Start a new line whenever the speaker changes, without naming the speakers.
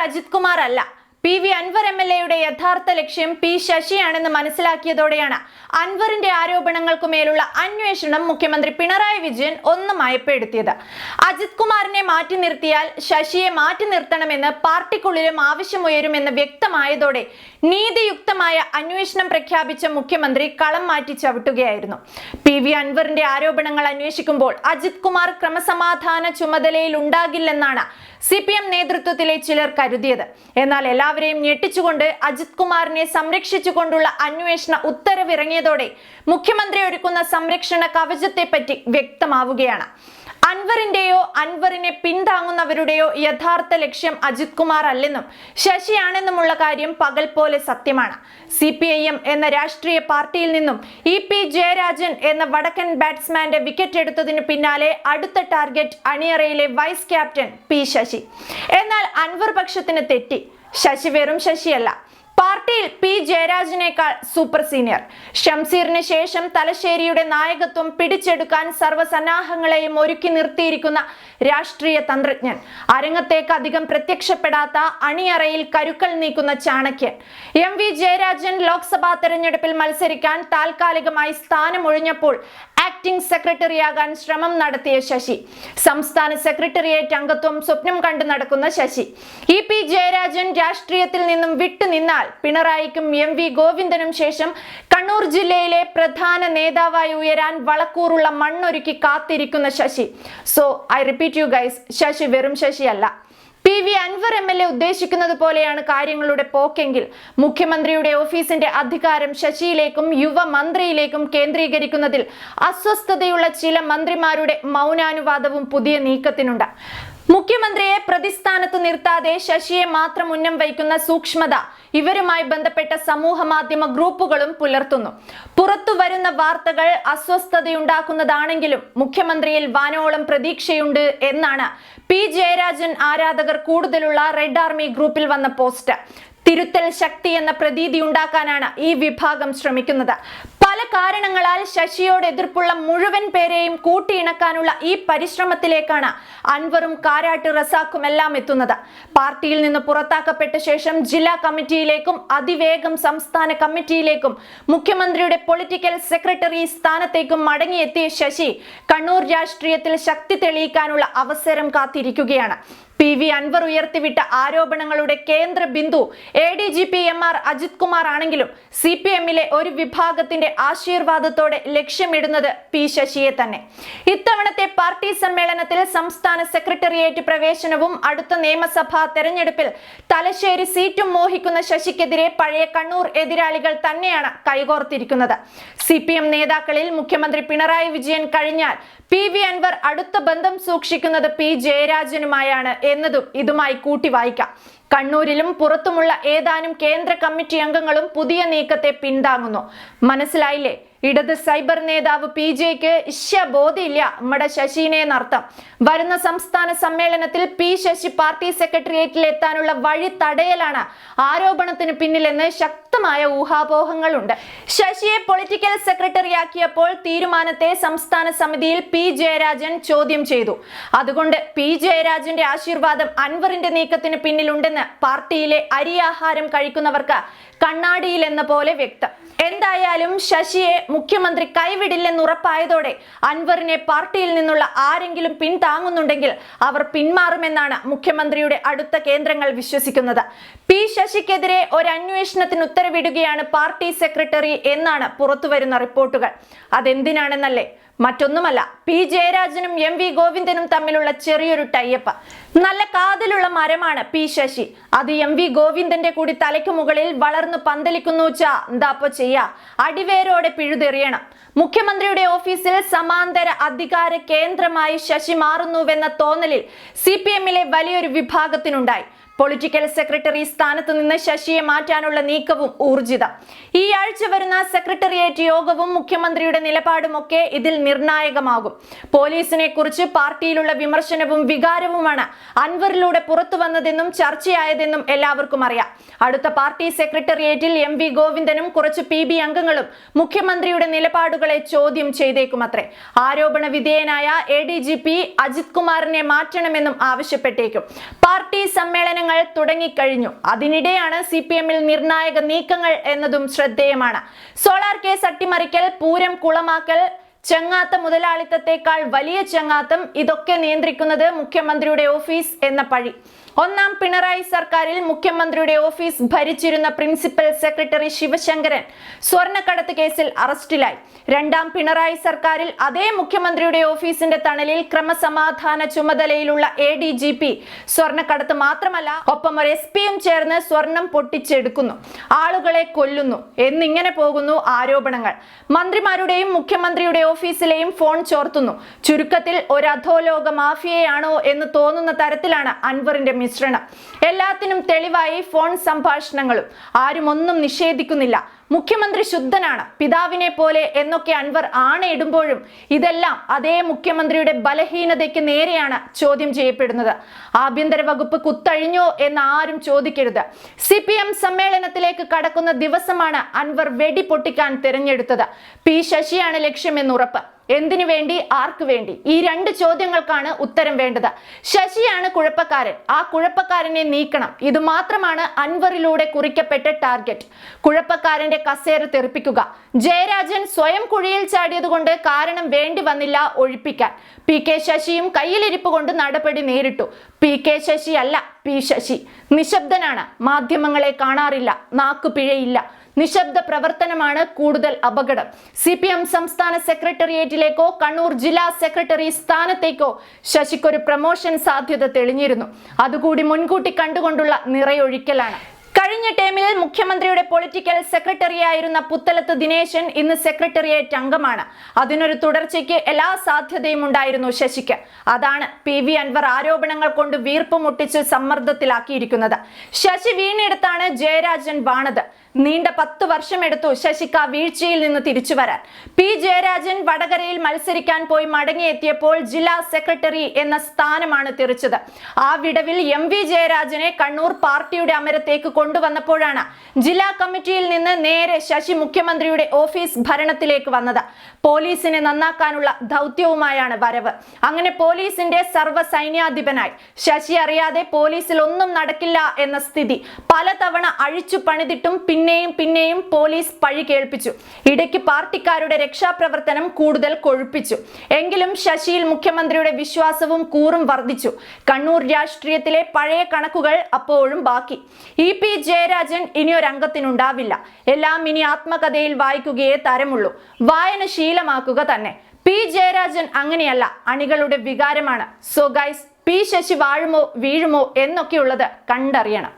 അജിത് കുമാർ അല്ല. P V Anvar M L എയുടെ യഥാർത്ഥ ലക്ഷ്യം പി ശശിയാണെന്ന് മനസ്സിലാക്കിയതോടെയാണ് അൻവറിന്റെ ആരോപണങ്ങൾക്കു മേലുള്ള അന്വേഷണം മുഖ്യമന്ത്രി പിണറായി വിജയൻ ഒന്ന് മയപ്പെടുത്തിയത് അജിത് കുമാറിനെ മാറ്റി നിർത്തിയാൽ ശശിയെ മാറ്റി നിർത്തണമെന്ന് പാർട്ടിക്കുള്ളിലും ആവശ്യമുയരുമെന്ന് വ്യക്തമായതോടെ നീതിയുക്തമായ അന്വേഷണം പ്രഖ്യാപിച്ച മുഖ്യമന്ത്രി കളം മാറ്റി ചവിട്ടുകയായിരുന്നു. പി വി അൻവറിന്റെ ആരോപണങ്ങൾ അന്വേഷിക്കുമ്പോൾ അജിത് കുമാർ ക്രമസമാധാന ചുമതലയിൽ ഉണ്ടാകില്ലെന്നാണ് സി പി എം നേതൃത്വത്തിലെ ചിലർ കരുതിയത്. എന്നാൽ എല്ലാവരെയും ഞെട്ടിച്ചുകൊണ്ട് അജിത് കുമാറിനെ സംരക്ഷിച്ചുകൊണ്ടുള്ള അന്വേഷണ ഉത്തരവിറങ്ങിയതോടെ മുഖ്യമന്ത്രി ഒരുക്കുന്ന സംരക്ഷണ കവചത്തെപ്പറ്റി വ്യക്തമാവുകയാണ്. അൻവറിന്റെയോ അൻവറിനെ പിന്താങ്ങുന്നവരുടെയോ യഥാർത്ഥ ലക്ഷ്യം അജിത് കുമാർ അല്ലെന്നും ശശിയാണെന്നുമുള്ള കാര്യം പകൽ പോലെ സത്യമാണ്. സി പി ഐ എം എന്ന രാഷ്ട്രീയ പാർട്ടിയിൽ നിന്നും ഇ പി ജയരാജൻ എന്ന വടക്കൻ ബാറ്റ്സ്മാന്റെ വിക്കറ്റ് എടുത്തതിനു പിന്നാലെ അടുത്ത ടാർഗറ്റ് അണിയറയിലെ വൈസ് ക്യാപ്റ്റൻ പി ശശി. എന്നാൽ അൻവർ പക്ഷത്തിന് തെറ്റി. ശശി വെറും ശശിയല്ല. പാർട്ടിയിൽ പി ജയരാജിനേക്കാൾ സൂപ്പർ സീനിയർ. ഷംസീറിന് ശേഷം തലശ്ശേരിയുടെ നായകത്വം പിടിച്ചെടുക്കാൻ സർവസന്നാഹങ്ങളെയും ഒരുക്കി നിർത്തിയിരിക്കുന്ന രാഷ്ട്രീയ തന്ത്രജ്ഞൻ. അരങ്ങത്തേക്ക് അധികം പ്രത്യക്ഷപ്പെടാത്ത അണിയറയിൽ കരുക്കൾ നീക്കുന്ന ചാണക്യൻ. എം വി ജയരാജൻ ലോക്സഭാ തെരഞ്ഞെടുപ്പിൽ മത്സരിക്കാൻ താൽക്കാലികമായി സ്ഥാനമൊഴിഞ്ഞപ്പോൾ ആക്ടിംഗ് സെക്രട്ടറിയാകാൻ ശ്രമം നടത്തിയ ശശി. സംസ്ഥാന സെക്രട്ടറിയേറ്റ് അംഗത്വം സ്വപ്നം കണ്ടു നടക്കുന്ന ശശി. ഇ പി ജയരാജൻ രാഷ്ട്രീയത്തിൽ നിന്നും വിട്ടുനിന്നാൽ പിണറായിക്കും എം വി ഗോവിന്ദനും ശേഷം കണ്ണൂർ ജില്ലയിലെ പ്രധാന നേതാവായി ഉയരാൻ വളക്കൂറുള്ള മണ്ണൊരുക്കി കാത്തിരിക്കുന്ന Sasi. So I repeat you guys Sasi വെറും ശശിയല്ല. P V Anvar M L A ഉദ്ദേശിക്കുന്നത് പോലെയാണ് കാര്യങ്ങളുടെ പോക്കെങ്കിൽ മുഖ്യമന്ത്രിയുടെ ഓഫീസിന്റെ അധികാരം ശശിയിലേക്കും യുവമന്ത്രിയിലേക്കും കേന്ദ്രീകരിക്കുന്നതിൽ അസ്വസ്ഥതയുള്ള ചില മന്ത്രിമാരുടെ മൗനാനുവാദവും പുതിയ നീക്കത്തിനുണ്ട്. മുഖ്യമന്ത്രിയെ പ്രതിസ്ഥാനത്ത് നിർത്താതെ ശശിയെ മാത്രം ഉന്നം വയ്ക്കുന്ന സൂക്ഷ്മത ഇവരുമായി ബന്ധപ്പെട്ട സമൂഹ മാധ്യമ ഗ്രൂപ്പുകളും പുലർത്തുന്നു. പുറത്തു വരുന്ന വാർത്തകൾ അസ്വസ്ഥതയുണ്ടാക്കുന്നതാണെങ്കിലും മുഖ്യമന്ത്രിയിൽ വാനോളം പ്രതീക്ഷയുണ്ട് എന്നാണ് പി ജയരാജൻ ആരാധകർ കൂടുതലുള്ള റെഡ് ആർമി ഗ്രൂപ്പിൽ വന്ന പോസ്റ്റ്. തിരുത്തൽ ശക്തി എന്ന പ്രതീതി ഉണ്ടാക്കാനാണ് ഈ വിഭാഗം ശ്രമിക്കുന്നത്. പല കാരണങ്ങളാൽ ശശിയോട് എതിർപ്പുള്ള മുഴുവൻ പേരെയും കൂട്ടിയിണക്കാനുള്ള ഈ പരിശ്രമത്തിലേക്കാണ് അൻവറും കാരാട്ട് റസാഖും എല്ലാം എത്തുന്നത്. പാർട്ടിയിൽ നിന്ന് പുറത്താക്കപ്പെട്ട ശേഷം ജില്ലാ കമ്മിറ്റിയിലേക്കും അതിവേഗം സംസ്ഥാന കമ്മിറ്റിയിലേക്കും മുഖ്യമന്ത്രിയുടെ പൊളിറ്റിക്കൽ സെക്രട്ടറി സ്ഥാനത്തേക്കും മടങ്ങിയെത്തിയ ശശി കണ്ണൂർ രാഷ്ട്രീയത്തിൽ ശക്തി തെളിയിക്കാനുള്ള അവസരം കാത്തിരിക്കുകയാണ്. പി വി അൻവർ ഉയർത്തിവിട്ട ആരോപണങ്ങളുടെ കേന്ദ്ര Bindu A D G P M R Ajith Kumar ആണെങ്കിലും സി പി എമ്മിലെ ഒരു വിഭാഗത്തിന്റെ ആശീർവാദത്തോടെ ലക്ഷ്യമിടുന്നത് പി ശശിയെ തന്നെ. ഇത്തവണത്തെ പാർട്ടി സമ്മേളനത്തിൽ സംസ്ഥാന സെക്രട്ടേറിയറ്റ് പ്രവേശനവും അടുത്ത നിയമസഭാ തെരഞ്ഞെടുപ്പിൽ തലശ്ശേരി സീറ്റും മോഹിക്കുന്ന ശശിക്കെതിരെ പഴയ കണ്ണൂർ എതിരാളികൾ തന്നെയാണ് കൈകോർത്തിരിക്കുന്നത്. സി പി എം നേതാക്കളിൽ മുഖ്യമന്ത്രി പിണറായി വിജയൻ കഴിഞ്ഞാൽ പി വി അൻവർ അടുത്ത ബന്ധം സൂക്ഷിക്കുന്നത് പി ജയരാജനുമായാണ് എന്നതും ഇതുമായി കൂട്ടി വായിക്കാം. കണ്ണൂരിലും പുറത്തുമുള്ള ഏതാനും കേന്ദ്ര കമ്മിറ്റി അംഗങ്ങളും പുതിയ നീക്കത്തെ പിന്താങ്ങുന്നു. മനസ്സിലായില്ലേ? ഇടത് സൈബർ നേതാവ് പി ജെക്ക് ഇഷ്യ ബോധമില്ല നമ്മുടെ ശശിനെ എന്നർത്ഥം. വരുന്ന സംസ്ഥാന സമ്മേളനത്തിൽ പി ശശി പാർട്ടി സെക്രട്ടേറിയറ്റിൽ എത്താനുള്ള വഴി തടയലാണ് ആരോപണത്തിന് പിന്നിലെന്ന് ശക്തമായ ഊഹാപോഹങ്ങളുണ്ട്. ശശിയെ പൊളിറ്റിക്കൽ സെക്രട്ടറിയാക്കിയപ്പോൾ തീരുമാനത്തെ സംസ്ഥാന സമിതിയിൽ പി ജയരാജൻ ചോദ്യം ചെയ്തു. അതുകൊണ്ട് പി ജയരാജന്റെ ആശീർവാദം അൻവറിന്റെ നീക്കത്തിന് പിന്നിലുണ്ടെന്ന് പാർട്ടിയിലെ അരിയാഹാരം കഴിക്കുന്നവർക്ക് കണ്ണാടിയിൽ എന്ന പോലെ വ്യക്തം. എന്തായാലും ശശിയെ മുഖ്യമന്ത്രി കൈവിടില്ലെന്ന് ഉറപ്പായതോടെ അൻവറിനെ പാർട്ടിയിൽ നിന്നുള്ള ആരെങ്കിലും പിന്താങ്ങുന്നുണ്ടെങ്കിൽ അവർ പിന്മാറുമെന്നാണ് മുഖ്യമന്ത്രിയുടെ അടുത്ത കേന്ദ്രങ്ങൾ വിശ്വസിക്കുന്നത്. പി ശശിക്കെതിരെ ഒരു അന്വേഷണത്തിന് ഉത്തരവിടുകയാണ് പാർട്ടി സെക്രട്ടറി എന്നാണ് പുറത്തുവരുന്ന റിപ്പോർട്ടുകൾ. അതെന്തിനാണെന്നല്ലേ? മറ്റൊന്നുമല്ല പി. ജയരാജനും എം. വി. ഗോവിന്ദനും തമ്മിലുള്ള ചെറിയൊരു ടൈപ്പ് നല്ല കാതിലുള്ള മരമാണ് പി. ശശി. അത് എം. വി. ഗോവിന്ദന്റെ കൂടി തലയ്ക്ക് മുകളിൽ വളർന്നു പന്തലിക്കുന്നു വെച്ചാ എന്താപ്പോ ചെയ്യാ? അടിവേരോടെ പിഴുതെറിയണം. മുഖ്യമന്ത്രിയുടെ ഓഫീസിൽ സമാന്തര അധികാര കേന്ദ്രമായി ശശി മാറുന്നുവെന്ന തോന്നലിൽ സി പി എമ്മിലെ വലിയൊരു വിഭാഗത്തിനുണ്ടായി. പൊളിറ്റിക്കൽ സെക്രട്ടറി സ്ഥാനത്തു നിന്ന് ശശിയെ മാറ്റാനുള്ള നീക്കവും ഊർജിതം. ഈ ആഴ്ച വരുന്ന സെക്രട്ടേറിയറ്റ് യോഗവും മുഖ്യമന്ത്രിയുടെ നിലപാടും ഒക്കെ ഇതിൽ നിർണായകമാകും. പോലീസിനെ കുറിച്ച് പാർട്ടിയിലുള്ള വിമർശനവും വികാരവുമാണ് അൻവറിലൂടെ പുറത്തു വന്നതെന്നും ചർച്ചയായതെന്നും എല്ലാവർക്കും അറിയാം. അടുത്ത പാർട്ടി സെക്രട്ടേറിയറ്റിൽ എം വി ഗോവിന്ദനും കുറച്ച് പി ബി അംഗങ്ങളും മുഖ്യമന്ത്രിയുടെ നിലപാടുകളെ ചോദ്യം ചെയ്തേക്കുമത്രേ. ആരോപണ വിധേയനായ A D G P Ajith കുമാറിനെ മാറ്റണമെന്നും ആവശ്യപ്പെട്ടേക്കും. പാർട്ടി സമ്മേളനങ്ങൾ നീക്കങ്ങൾ തുടങ്ങിക്കഴിഞ്ഞു. അതിനിടെയാണ് സി പി എമ്മിൽ നിർണായക നീക്കങ്ങൾ എന്നതും ശ്രദ്ധേയമാണ്. സോളാർ കേസ് അട്ടിമറിക്കൽ പൂരം കുളമാക്കൽ ചെങ്ങാത്ത മുതലാളിത്തത്തെക്കാൾ വലിയ ചെങ്ങാത്തം ഇതൊക്കെ നിയന്ത്രിക്കുന്നത് മുഖ്യമന്ത്രിയുടെ ഓഫീസ് എന്ന പഴി. ഒന്നാം പിണറായി സർക്കാരിൽ മുഖ്യമന്ത്രിയുടെ ഓഫീസ് ഭരിച്ചിരുന്ന പ്രിൻസിപ്പൽ സെക്രട്ടറി ശിവശങ്കരൻ സ്വർണക്കടത്ത് കേസിൽ അറസ്റ്റിലായി. രണ്ടാം പിണറായി സർക്കാരിൽ അതേ മുഖ്യമന്ത്രിയുടെ ഓഫീസിന്റെ തണലിൽ ക്രമസമാധാന ചുമതലയിലുള്ള എ ഡി ജി പി സ്വർണക്കടത്ത് മാത്രമല്ല ഒപ്പം ഒരു എസ് പിയും ചേർന്ന് സ്വർണം പൊട്ടിച്ചെടുക്കുന്നു. ആളുകളെ കൊല്ലുന്നു. എന്നിങ്ങനെ പോകുന്നു ആരോപണങ്ങൾ. മന്ത്രിമാരുടെയും മുഖ്യമന്ത്രിയുടെ ഓഫീസിലെയും ഫോൺ ചോർത്തുന്നു. ചുരുക്കത്തിൽ ഒരു അധോലോക മാഫിയയാണോ എന്ന് തോന്നുന്ന തരത്തിലാണ് അൻവറിന്റെ മിശ്രണം. എല്ലാത്തിനും തെളിവായി ഫോൺ സംഭാഷണങ്ങളും. ആരും ഒന്നും നിഷേധിക്കുന്നില്ല. മുഖ്യമന്ത്രി ശുദ്ധനാണ്. പിതാവിനെ പോലെ എന്നൊക്കെ അൻവർ ആണയിടുമ്പോഴും ഇതെല്ലാം അതേ മുഖ്യമന്ത്രിയുടെ ബലഹീനതയ്ക്ക് നേരെയാണ് ചോദ്യം ചെയ്യപ്പെടുന്നത്. ആഭ്യന്തര വകുപ്പ് കുത്തഴിഞ്ഞോ എന്ന് ആരും ചോദിക്കരുത്. സി പി എം സമ്മേളനത്തിലേക്ക് കടക്കുന്ന ദിവസമാണ് അൻവർ വെടി പൊട്ടിക്കാൻ തിരഞ്ഞെടുത്തത്. പി ശശിയാണ് ലക്ഷ്യമെന്ന് ഉറപ്പ് എന്തിനു വേണ്ടി? ആർക്ക് വേണ്ടി? ഈ രണ്ട് ചോദ്യങ്ങൾക്കാണ് ഉത്തരം വേണ്ടത്. ശശിയാണ് കുഴപ്പക്കാരൻ. ആ കുഴപ്പക്കാരനെ നീക്കണം. ഇത് മാത്രമാണ് അൻവറിലൂടെ കുറിക്കപ്പെട്ട ടാർഗറ്റ്. കുഴപ്പക്കാരന്റെ കസേര തെറിപ്പിക്കുക. ജയരാജൻ സ്വയം കുഴിയിൽ ചാടിയതുകൊണ്ട് കാരണം വേണ്ടി വന്നില്ല ഒഴിപ്പിക്കാൻ. പി കെ ശശിയും കയ്യിലിരിപ്പ് കൊണ്ട് നടപടി നേരിട്ടു. പി കെ ശശി അല്ല പി ശശി. നിശബ്ദനാണ്. മാധ്യമങ്ങളെ കാണാറില്ല. നാക്കുപിഴയില്ല നിശബ്ദ പ്രവർത്തനമാണ് കൂടുതൽ അപകടം. സി പി എം സംസ്ഥാന സെക്രട്ടേറിയറ്റിലേക്കോ കണ്ണൂർ ജില്ലാ സെക്രട്ടറി സ്ഥാനത്തേക്കോ ശശിക്കൊരു പ്രമോഷൻ സാധ്യത തെളിഞ്ഞിരുന്നു. അതുകൂടി മുൻകൂട്ടി കണ്ടുകൊണ്ടുള്ള നിറയൊഴിക്കലാണ്. കഴിഞ്ഞ ടേമിൽ മുഖ്യമന്ത്രിയുടെ പൊളിറ്റിക്കൽ സെക്രട്ടറി ആയിരുന്ന പുത്തലത്ത് ദിനേശൻ ഇന്ന് സെക്രട്ടേറിയറ്റ് അംഗമാണ്. അതിനൊരു തുടർച്ചയ്ക്ക് എല്ലാ സാധ്യതയും ഉണ്ടായിരുന്നു ശശിക്ക്. അതാണ് പി വി അൻവർ ആരോപണങ്ങൾ കൊണ്ട് വീർപ്പ് മുട്ടിച്ച് സമ്മർദ്ദത്തിലാക്കിയിരിക്കുന്നത്. ശശി വീണെടുത്താണ് ജയരാജൻ വാണത്. നീണ്ട പത്ത് വർഷമെടുത്തു ശശിക്ക് ആ വീഴ്ചയിൽ നിന്ന് തിരിച്ചു വരാൻ. പി ജയരാജൻ വടകരയിൽ മത്സരിക്കാൻ പോയി മടങ്ങിയെത്തിയപ്പോൾ ജില്ലാ സെക്രട്ടറി എന്ന സ്ഥാനമാണ് തിരിച്ചത് ആ വിടവിൽ എം വി ജയരാജനെ കണ്ണൂർ പാർട്ടിയുടെ അമരത്തേക്ക് കൊണ്ടുവന്നപ്പോഴാണ് ജില്ലാ കമ്മിറ്റിയിൽ നിന്ന് നേരെ ശശി മുഖ്യമന്ത്രിയുടെ ഓഫീസ് ഭരണത്തിലേക്ക് വന്നത്. പോലീസിനെ നന്നാക്കാനുള്ള ദൗത്യവുമായാണ് വരവ്. അങ്ങനെ പോലീസിന്റെ സർവ സൈന്യാധിപനായി ശശി അറിയാതെ പോലീസിൽ ഒന്നും നടക്കില്ല എന്ന സ്ഥിതി പലതവണ അഴിച്ചു പണിതിട്ടും പിന്നെയും പിന്നെയും പോലീസ് പഴി കേൾപ്പിച്ചു. ഇടയ്ക്ക് പാർട്ടിക്കാരുടെ രക്ഷാപ്രവർത്തനം കൂടുതൽ കൊഴുപ്പിച്ചു. എങ്കിലും ശശിയിൽ മുഖ്യമന്ത്രിയുടെ വിശ്വാസവും കൂറും വർദ്ധിച്ചു. കണ്ണൂർ രാഷ്ട്രീയത്തിലെ പഴയ കണക്കുകൾ അപ്പോഴും ബാക്കി. ഇ പി ജയരാജൻ ഇനി ഒരു അംഗത്തിനുണ്ടാവില്ല എല്ലാം ഇനി ആത്മകഥയിൽ വായിക്കുകയേ തരമുള്ളൂ. വായന ശീലമാക്കുക തന്നെ. പി ജയരാജൻ അങ്ങനെയല്ല അണികളുടെ വികാരമാണ്. സോ ഗൈസ് പി ശശി വാഴുമോ വീഴുമോ എന്നൊക്കെയുള്ളത് കണ്ടറിയണം.